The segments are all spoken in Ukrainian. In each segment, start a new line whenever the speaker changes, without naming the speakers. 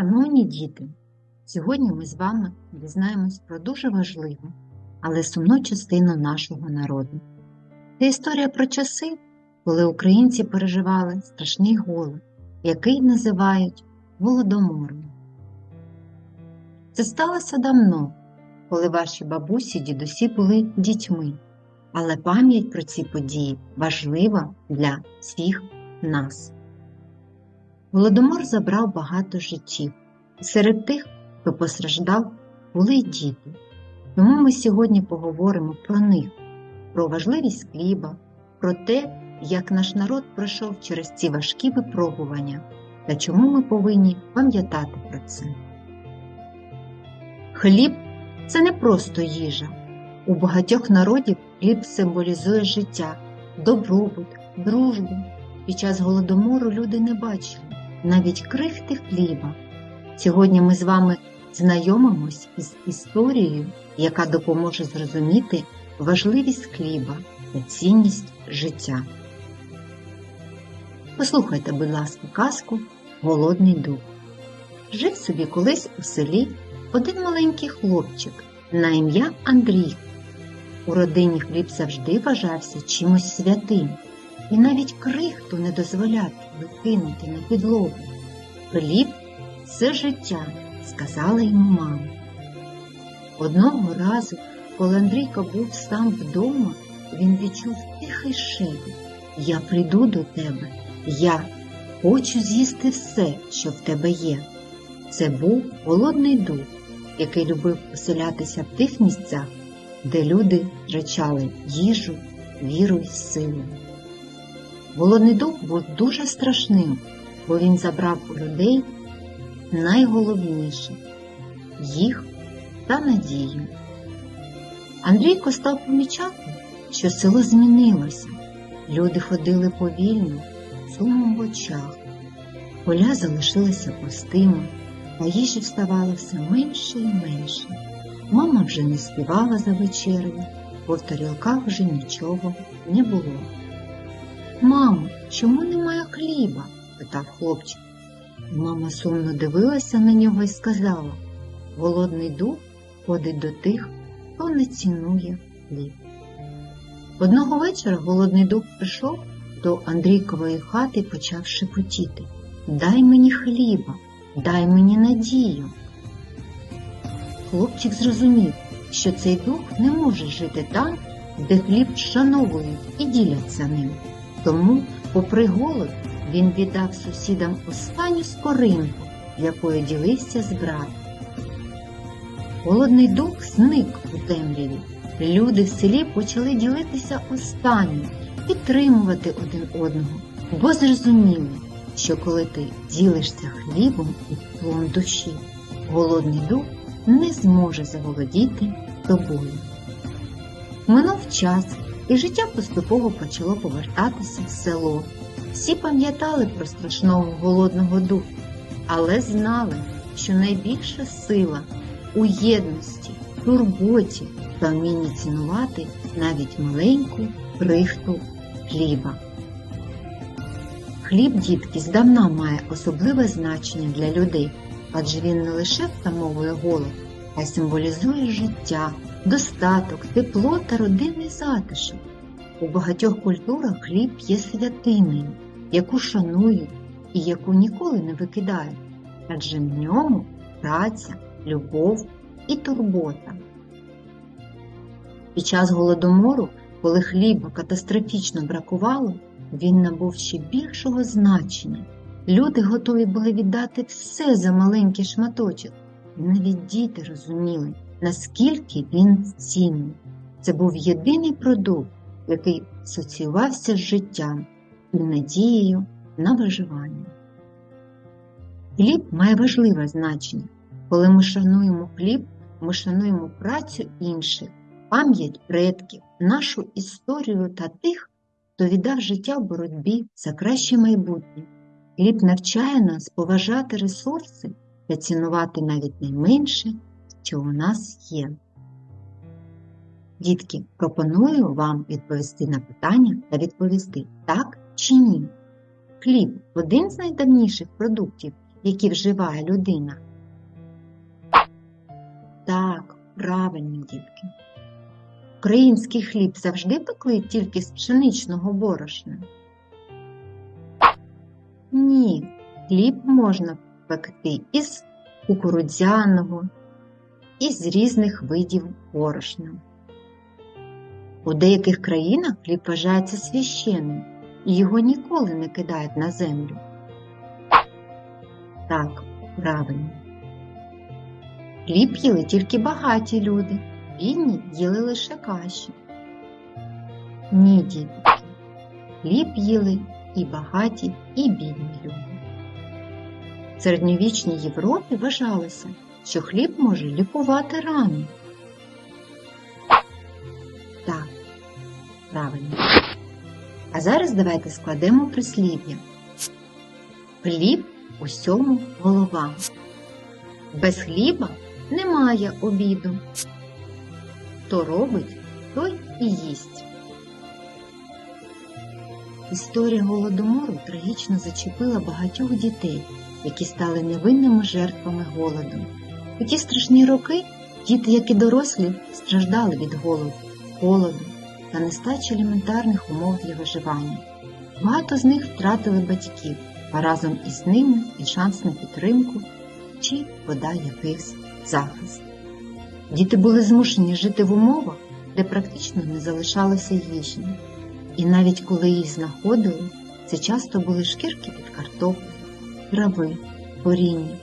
Шановні діти, сьогодні ми з вами дізнаємось про дуже важливу, але сумну частину нашого народу. Це історія про часи, коли українці переживали страшний голод, який називають Голодомором. Це сталося давно, коли ваші бабусі дідусі були дітьми, але пам'ять про ці події важлива для всіх нас. Голодомор забрав багато життів, серед тих, хто постраждав, були й діти. Тому ми сьогодні поговоримо про них, про важливість хліба, про те, як наш народ пройшов через ці важкі випробування та чому ми повинні пам'ятати про це. Хліб це не просто їжа. У багатьох народів хліб символізує життя, добробут, дружбу. Під час голодомору люди не бачили навіть крихти хліба. Сьогодні ми з вами знайомимось із історією, яка допоможе зрозуміти важливість хліба та цінність життя. Послухайте, будь ласка, казку Голодний дух. Жив собі колись у селі один маленький хлопчик на ім'я Андрій. У родині хліб завжди вважався чимось святим, і навіть крихту не дозволяти викинути на підлогу. Хліб це життя, сказала йому мама. Одного разу, коли Андрійко був сам вдома, він відчув тихий шепіт. Я прийду до тебе, я хочу з'їсти все, що в тебе є. Це був голодний дух, який любив поселятися в тих місцях, де люди втрачали їжу, віру й силу. Голодний дух був дуже страшним, бо він забрав у людей найголовніше їх та надію. Андрійко став помічати, що село змінилося. Люди ходили повільно, сумом в очах, поля залишилися пустими, а їжі вставало все менше і менше. Мама вже не співала за вечерею, бо в тарілках вже нічого не було. Мамо, чому немає хліба? питав хлопчик. Мама сумно дивилася на нього і сказала Голодний дух ходить до тих, хто не цінує хліб. Одного вечора голодний дух прийшов до Андрійкової хати і почав шепотіти Дай мені хліба, дай мені надію. Хлопчик зрозумів, що цей дух не може жити там, де хліб вшановують і діляться ним. Тому, попри голод, він віддав сусідам останню скоринку, якою ділився з братом. Голодний дух зник у темряві. Люди в селі почали ділитися останнім, підтримувати один одного, бо зрозуміли, що коли ти ділишся хлібом і теплом душі, голодний дух не зможе заволодіти тобою. Минув час, і життя поступово почало повертатися в село. Всі пам'ятали про страшного голодного духу, але знали, що найбільша сила у єдності, турботі та вмінні цінувати навіть маленьку крихту хліба. Хліб, дітки, здавна має особливе значення для людей, адже він не лише втамовує голод, а й символізує життя, достаток, тепло та родинний затишок. У багатьох культурах хліб є святиною, яку шанують і яку ніколи не викидають, адже в ньому праця, любов і турбота. Під час голодомору, коли хліба катастрофічно бракувало, він набув ще більшого значення. Люди готові були віддати все за маленький шматочок, навіть діти розуміли, наскільки він цінний. Це був єдиний продукт, який асоціювався з життям і надією на виживання. Хліб має важливе значення. Коли ми шануємо хліб, ми шануємо працю інших, пам'ять предків, нашу історію та тих, хто віддав життя в боротьбі за краще майбутнє. Хліб навчає нас поважати ресурси та цінувати навіть найменше, що у нас є. Дітки, пропоную вам відповісти на питання та відповісти так чи ні. Хліб один з найдавніших продуктів, які вживає людина? Так, правильно, дітки. Український хліб завжди пекли тільки з пшеничного борошна? Ні, хліб можна пекти із кукурудзяного, із різних видів борошна. У деяких країнах хліб вважається священним, і його ніколи не кидають на землю. Так, правильно. Хліб їли тільки багаті люди, бідні їли лише каші. Ні, дітки, хліб їли і багаті, і бідні люди. Середньовічній Європі вважалося, що хліб може лікувати рани. Так, правильно. А зараз давайте складемо прислів'я. Хліб усьому голова. Без хліба немає обіду. Хто робить, той і їсть. Історія голодомору трагічно зачепила багатьох дітей, які стали невинними жертвами голоду. У ті страшні роки діти, як і дорослі, страждали від голоду, холоду та нестачі елементарних умов для виживання. Багато з них втратили батьків, а разом із ними і шанс на підтримку чи бодай якийсь захист. Діти були змушені жити в умовах, де практично не залишалося їжі. І навіть коли її знаходили, це часто були шкірки від картоплі, трави, коріння,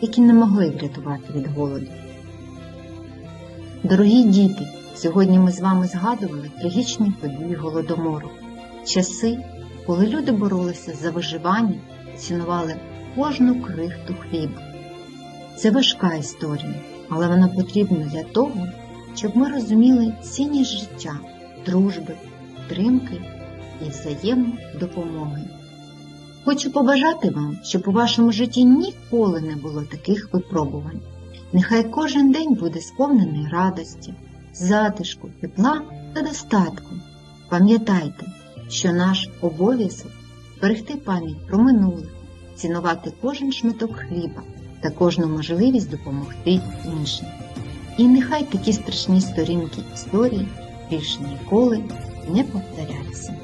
які не могли врятувати від голоду. Дорогі діти, сьогодні ми з вами згадували трагічні події голодомору, часи, коли люди боролися за виживання, цінували кожну крихту хліба. Це важка історія, але вона потрібна для того, щоб ми розуміли цінність життя, дружби, підтримки і взаємодопомоги. Хочу побажати вам, щоб у вашому житті ніколи не було таких випробувань. Нехай кожен день буде сповнений радості, затишку, тепла та достатку. Пам'ятайте, що наш обов'язок берегти пам'ять про минуле, цінувати кожен шматок хліба та кожну можливість допомогти іншим. І нехай такі страшні сторінки історії більше ніколи не повторяться.